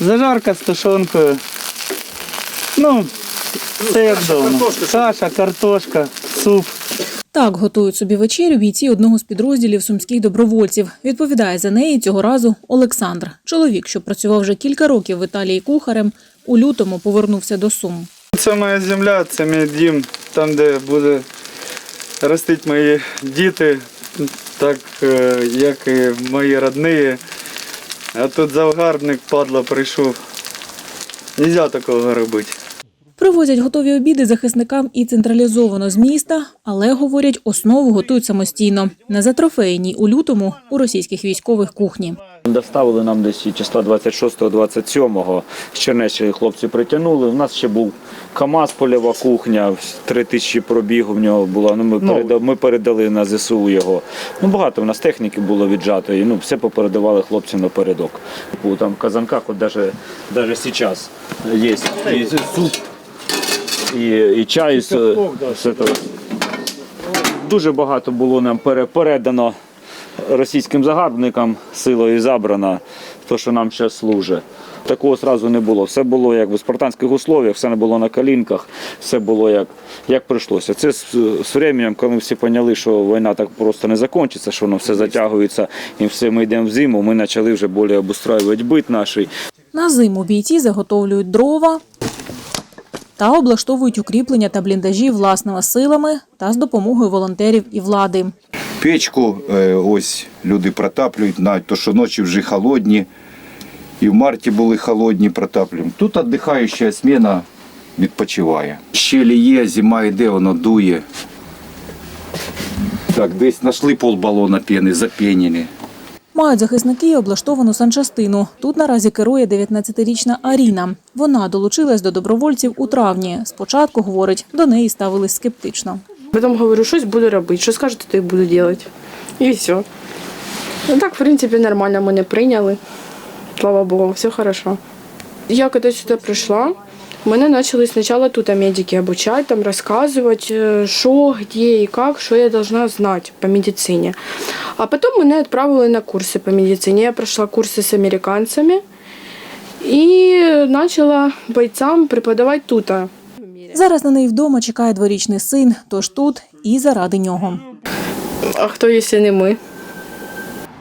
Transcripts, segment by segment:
Зажарка з тушонкою. Ну, це як вдома. Каша, картошка, суп. Так готують собі вечерю бійці одного з підрозділів сумських добровольців. Відповідає за неї цього разу Олександр. Чоловік, що працював вже кілька років в Італії кухарем, у лютому повернувся до Сум. Це моя земля, це мій дім, там, де буде ростити мої діти, так е, як і мої родні. А тут завгарбник, падла, прийшов. Нельзя такого робити. Привозять готові обіди захисникам і централізовано з міста, але говорять, основу готують самостійно. Не за трофейній у лютому у російських військових кухні. Доставили нам десь числа 26-27 з Чернеччини хлопці притягнули. У нас ще був КАМАЗ, польова кухня, три тисячі пробігу в нього було. Ну, ми, передали, ми передали на ЗСУ його. Ну, багато в нас техніки було віджатої, ну, все попередавали хлопцям напередок. Там в казанках, от даже, даже зараз є і суп, і, і чай з, з этого. Дуже багато було нам передано російським загарбникам силою забрано, то, що нам ще служить. Такого одразу не було. Все було як в спартанських условиях, все не було на колінках, все було як, як прийшлося. Це з, з временем, коли всі поняли, що війна так просто не закінчиться, що воно все затягується і все ми йдемо в зиму, ми почали вже більше обустраювати бит наш. На зиму бійці заготовлюють дрова та облаштовують укріплення та бліндажі власними силами та з допомогою волонтерів і влади. Печку е, ось люди протаплюють, навіть то, що ночі вже холодні. І в марті були холодні, протаплюємо. Тут віддихаюча зміна відпочиває. Щелі є, зима йде, воно дує. Так, десь знайшли полбалона піни, запеніли. Мають захисники облаштовану санчастину. Тут наразі керує 19-річна Аріна. Вона долучилась до добровольців у травні. Спочатку, говорить, до неї ставились скептично. Потом говорю, щось буду робити, що скажете, то і буду робити. І все. Ну так, в принципі, нормально мене прийняли. Слава Богу, все хорошо. Я коли сюди прийшла, мене почали спочатку тут медики обучати, там розказувати, е, що, де і як, що я должна знати по медицині. А потім мене відправили на курси по медицині. Я пройшла курси з американцями і почала бойцям преподавати тут. Зараз на неї вдома чекає дворічний син, тож тут і заради нього. А хто, якщо не ми?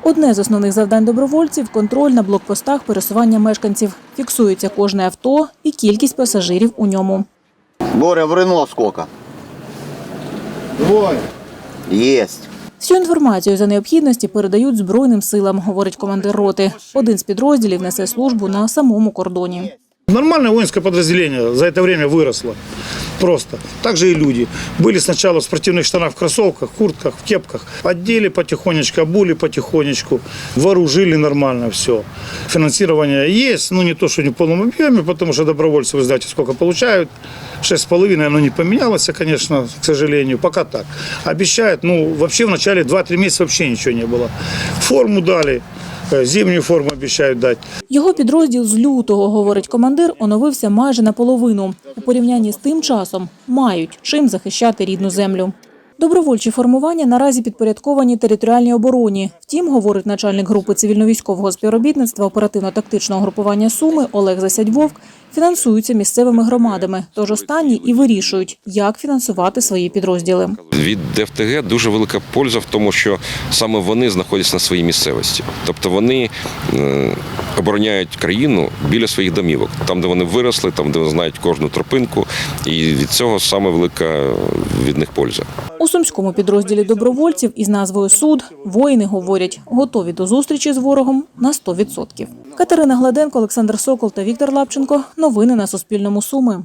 Одне з основних завдань добровольців контроль на блокпостах пересування мешканців. Фіксується кожне авто і кількість пасажирів у ньому. Боря, в Рено сколько? Двое. Есть. Всю інформацію за необхідності передають Збройним силам, говорить командир роти. Один з підрозділів несе службу на самому кордоні. Нормальное воинское подразделение за это время выросло. Просто. Так же и люди. Были сначала в спортивных штанах, в кроссовках, в куртках, в кепках. Одели потихонечку, обули потихонечку. Вооружили нормально все. Финансирование есть, но не то, что не в полном объеме, потому что добровольцы, вы знаете, сколько получают. Шесть с половиной, оно не поменялось, конечно, к сожалению. Пока так. Обещают, ну, вообще в начале 2-3 месяца вообще ничего не было. Форму дали, э, зимнюю форму обіцяють дати. Його підрозділ з лютого, говорить командир, оновився майже наполовину. У порівнянні з тим часом мають чим захищати рідну землю. Добровольчі формування наразі підпорядковані територіальній обороні. Втім, говорить начальник групи цивільно-військового співробітництва оперативно-тактичного групування Суми Олег Засядьвовк, фінансуються місцевими громадами. Тож останні і вирішують, як фінансувати свої підрозділи. Від ДФТГ дуже велика польза в тому, що саме вони знаходяться на своїй місцевості. Тобто вони е, обороняють країну біля своїх домівок, там, де вони виросли, там, де вони знають кожну тропинку, і від цього саме велика від них польза. У сумському підрозділі добровольців із назвою Суд воїни говорять, готові до зустрічі з ворогом на 100%. Катерина Гладенко, Олександр Сокол та Віктор Лапченко. Новини на Суспільному Суми.